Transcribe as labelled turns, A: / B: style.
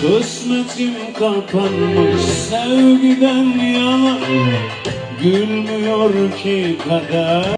A: Kısmetim kapanmış sevgiden yana Gülmüyor ki kader.